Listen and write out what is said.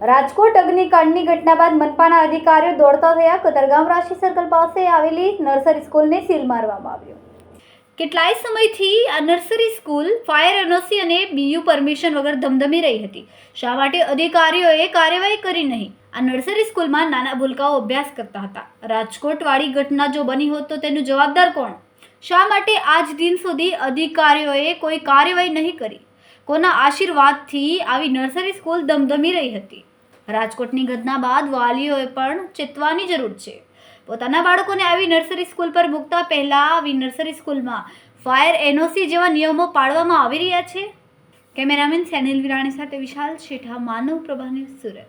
રાજકોટ અગ્નિકાંડની ઘટના બાદ મનપાના અધિકારીઓ દોડતા થયા. કતરગામ રાશિ સર્કલ પાસે આવેલી નર્સરી સ્કૂલને સીલ મારવામાં આવ્યો. કેટલાય સમયથી આ નર્સરી સ્કૂલ ફાયર એનઓસી અને બીયુ પરમિશન વગર ધમધમી રહી હતી. શા માટે અધિકારીઓએ કાર્યવાહી કરી નહીં? આ નર્સરી સ્કૂલમાં નાના ભૂલકાઓ અભ્યાસ કરતા હતા. રાજકોટવાળી ઘટના જો બની હોત તો તેનું જવાબદાર કોણ? શા માટે આજ દિન સુધી અધિકારીઓએ કોઈ કાર્યવાહી નહીં કરી? કોના આશીર્વાદથી આવી નર્સરી સ્કૂલ ધમધમી રહી હતી? રાજકોટની ઘટના બાદ વાલીઓએ પણ ચેતવાની જરૂર છે. પોતાના બાળકોને આવી નર્સરી સ્કૂલ પર મૂકતા પહેલાં આવી નર્સરી સ્કૂલમાં ફાયર એનઓસી જેવા નિયમો પાળવામાં આવી રહ્યા છે? કેમેરામેન સેનિલ વિરાણી સાથે વિશાલ શેઠા, માનવ પ્રભાની સુરત.